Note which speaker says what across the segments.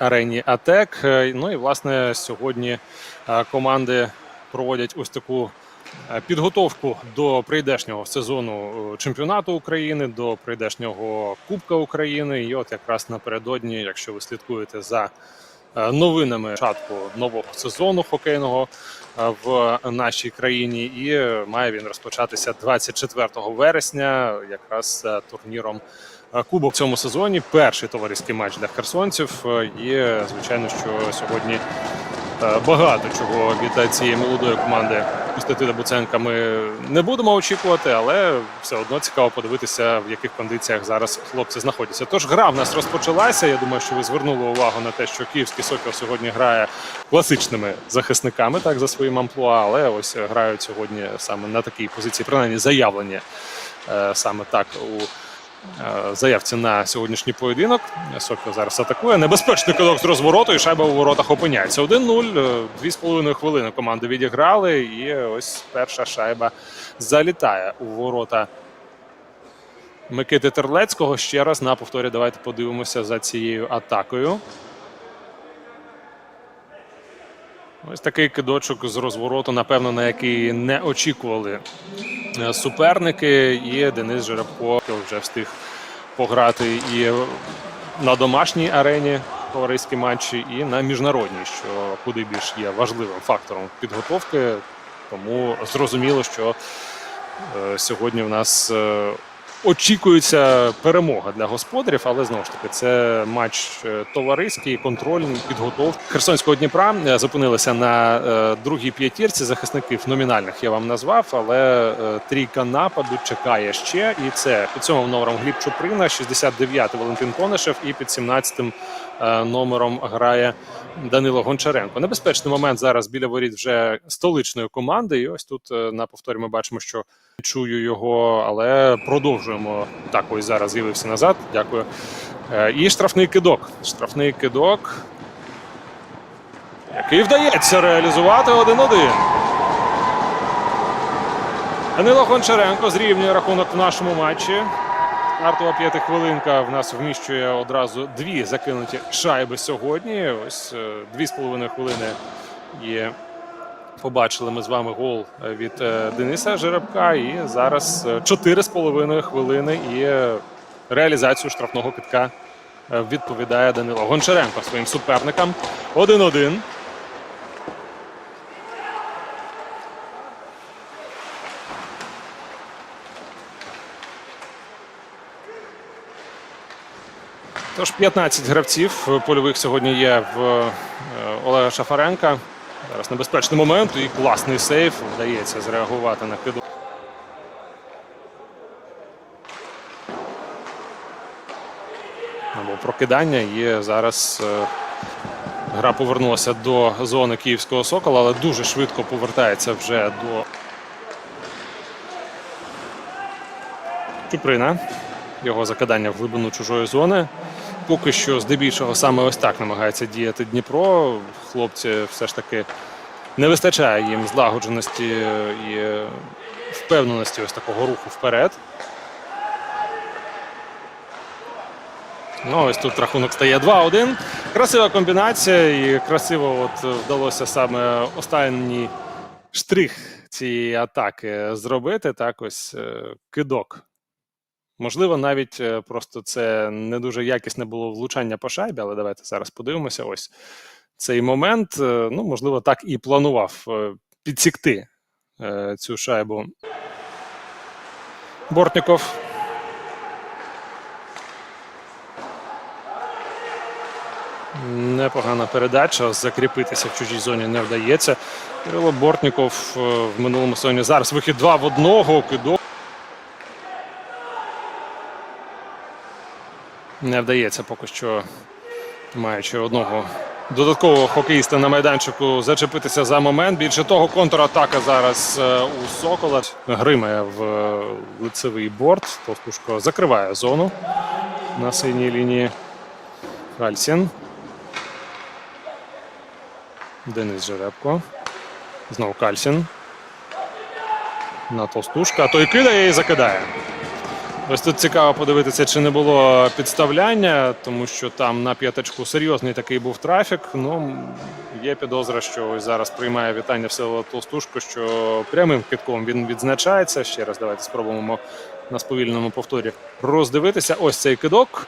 Speaker 1: арені АТЕК. Е, Ну і власне сьогодні е, команди проводять ось таку е, підготовку до прийдешнього сезону чемпіонату України, до прийдешнього Кубка України. І от якраз напередодні, якщо ви слідкуєте за новинами початку нового сезону хокейного в нашій країні, і має він розпочатися 24 вересня, якраз турніром. Кубок в цьому сезоні перший товариський матч для херсонців. е, І звичайно, що сьогодні е, багато чого від цієї молодої команди Костянтина Буценка ми не будемо очікувати, але все одно цікаво подивитися, в яких кондиціях зараз хлопці знаходяться. Тож гра в нас розпочалася. Я думаю, що ви звернули увагу на те, що київський сокіл сьогодні грає класичними захисниками, так за своїм амплуа, але ось грають сьогодні саме на такій позиції, принаймні заявлені е, саме так у заявці на сьогоднішній поєдинок. Сокіл зараз атакує. Небезпечний кидок з розвороту, і шайба у воротах опиняється. 1-0. е, Дві з половиною хвилини команди відіграли, і ось перша шайба залітає у ворота. Микити Терлецького ще раз на повторі. Давайте подивимося за цією атакою. Ось такий кидочок з розвороту, напевно, на який не очікували е, суперники. І Денис Жеребко вже встиг пограти і на домашній арені товариські матчі, і на міжнародній, що куди більш є важливим фактором підготовки. Тому зрозуміло, що е, сьогодні в нас е, очікується перемога для господарів, але знову ж таки це матч е, товариський, контрольний, підготовка Херсонського Дніпра е, зупинилися на е, другій п'ятірці захисників номінальних. Я вам назвав, але трійка нападу чекає ще. І це під цьому номером Гліб Чуприна, 69-й Валентин Конишев, і під 17-м е, номером грає Данило Гончаренко. Небезпечний момент зараз біля воріт вже столичної команди. І ось тут на повторі ми бачимо, що чую його, але продовжуємо. Так, ось зараз з'явився назад. Дякую. Е, І штрафний кидок. Штрафний кидок. Який вдається реалізувати 1-1. Данило Гончаренко зрівнює рахунок в нашому матчі. Стартова п'ятихвилинка в нас вміщує одразу дві закинуті шайби сьогодні. Ось е, дві з половиною хвилини є. Побачили ми з вами гол е, від е, Дениса Жеребка. І зараз е, чотири з половиною хвилини і е, реалізацію штрафного китка е, відповідає Данило Гончаренко своїм суперникам. 1-1. Тож 15 гравців е, польових сьогодні є в е, Олега Шафаренка. Зараз небезпечний момент і класний сейф. Вдається зреагувати на кидок. Або прокидання. І зараз е, гра повернулася до зони київського сокола, але дуже швидко повертається вже до Чуприна. Його закидання в глибину чужої зони. Поки що, здебільшого, саме ось так намагається діяти Дніпро. Хлопці все ж таки не вистачає їм злагодженості і впевненості ось такого руху вперед. Ну, ось тут рахунок стає 2-1. Красива комбінація, і красиво от вдалося саме останній штрих цієї атаки зробити. Так, ось е, кидок. Можливо, навіть е, просто це не дуже якісне було влучання по шайбі, але давайте зараз подивимося. Ось цей момент. Е, Ну, можливо, так і планував е, підсікти цю шайбу. Бортніков. Непогана передача. Закріпитися в чужій зоні не вдається. Кирило Бортніков в минулому сезоні. Зараз вихід два в одного. Кидок. Не вдається поки що, маючи одного додаткового хокеїста на майданчику, зачепитися за момент. Більше того, контратака зараз е, у Сокола. Гримає в е, лицевий борт. Товстушко закриває зону на синій лінії. Кальсін. Денис Жеребко. Знову Кальсін. На Товстушка. Той кидає і закидає. Ось тут цікаво подивитися, чи не було підставляння, тому що там на п'ятачку серйозний такий був трафік. Ну є підозра, що ось зараз приймає вітання Всеволод Толстушко, що прямим китком він відзначається. Ще раз давайте спробуємо на сповільному повторі роздивитися. Ось цей кидок.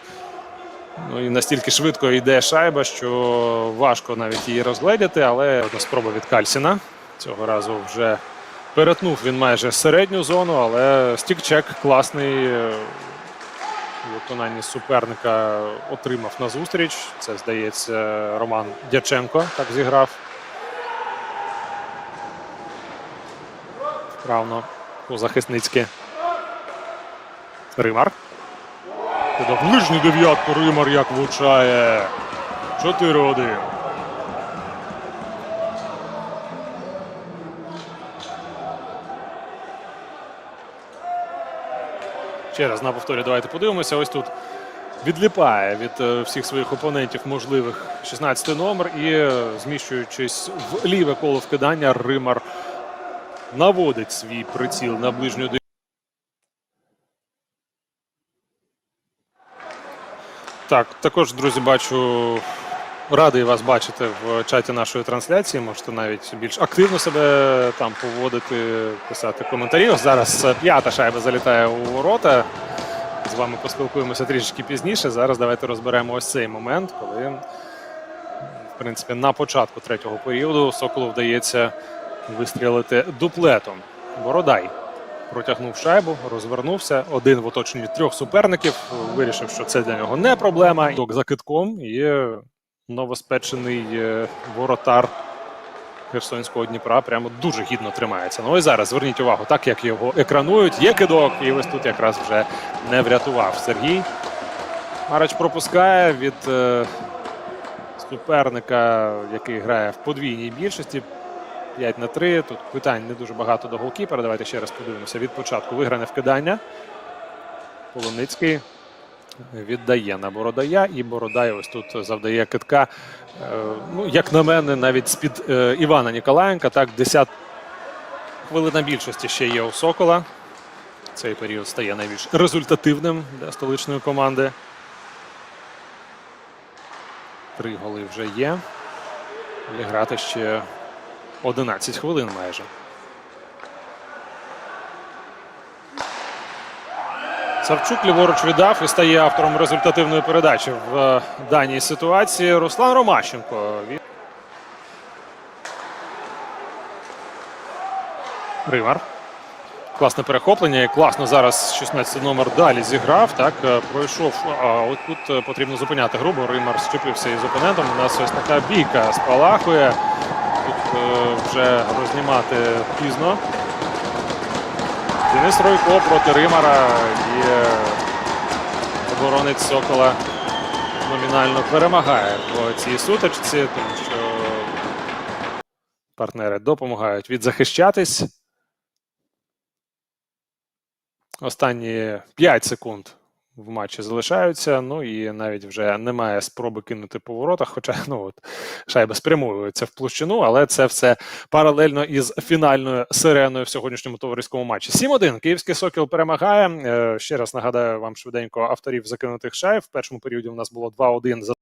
Speaker 1: Ну і настільки швидко йде шайба, що важко навіть її розгледіти, але одна спроба від Кальсіна. Цього разу вже перетнув він майже середню зону, але стікчек класний е, виконанні суперника отримав на зустріч. Це, здається, Роман Дяченко так зіграв. Вправно по-захисницьки. Римар. Кидав ближню дев'ятку Римар як влучає. 4-1. Ще раз на повторі давайте подивимося. Ось тут відліпає від е, всіх своїх опонентів можливих 16 номер і е, зміщуючись в ліве коло вкидання, Римар наводить свій приціл на ближню. Так, також, друзі, бачу, радий вас бачити в чаті нашої трансляції. Можете навіть більш активно себе там поводити, писати коментарі. Ось зараз п'ята шайба залітає у ворота. З вами поспілкуємося трішечки пізніше. Зараз давайте розберемо ось цей момент, коли, в принципі, на початку третього періоду Соколу вдається вистрілити дуплетом. Бородай протягнув шайбу, розвернувся. Один в оточенні трьох суперників. Вирішив, що це для нього не проблема. Док за китком і новоспечений е, воротар Херсонського Дніпра прямо дуже гідно тримається. Ну і зараз зверніть увагу, так як його екранують, є кидок, і ось тут якраз вже не врятував Сергій. Марач пропускає від е, суперника, який грає в подвійній більшості. 5 на 3. Тут питань не дуже багато до голкіпера. Давайте ще раз подивимося. Від початку вигране вкидання. Полоницький віддає на Бородая, і Бородай ось тут завдає китка. Е, Ну, як на мене, навіть з-під е, Івана Ніколаєнка, так, 10 хвилина більшості ще є у Сокола. Цей період стає найбільш результативним для столичної команди. Три голи вже є. І грати ще 11 хвилин майже. Савчук ліворуч віддав і стає автором результативної передачі в е, даній ситуації. Руслан Ромащенко. Він... Римар. Класне перехоплення і класно зараз 16 номер далі зіграв. Так, е, пройшов. А от тут е, потрібно зупиняти грубо. Римар щепився із опонентом. У нас ось така бійка спалахує. Тут е, вже рознімати пізно. Денис Ройко проти Римара і е, оборонець Сокола номінально перемагає в цій сутичці, тому що партнери допомагають відзахищатись. Останні 5 секунд в матчі залишаються. Ну і навіть вже немає спроби кинути по воротах. Хоча ну от шайба спрямовується в площину, але це все паралельно із фінальною сиреною в сьогоднішньому товариському матчі. 7-1. Київський сокіл перемагає. Е, Ще раз нагадаю вам швиденько авторів закинутих шайб. В першому періоді у нас було 2-1 за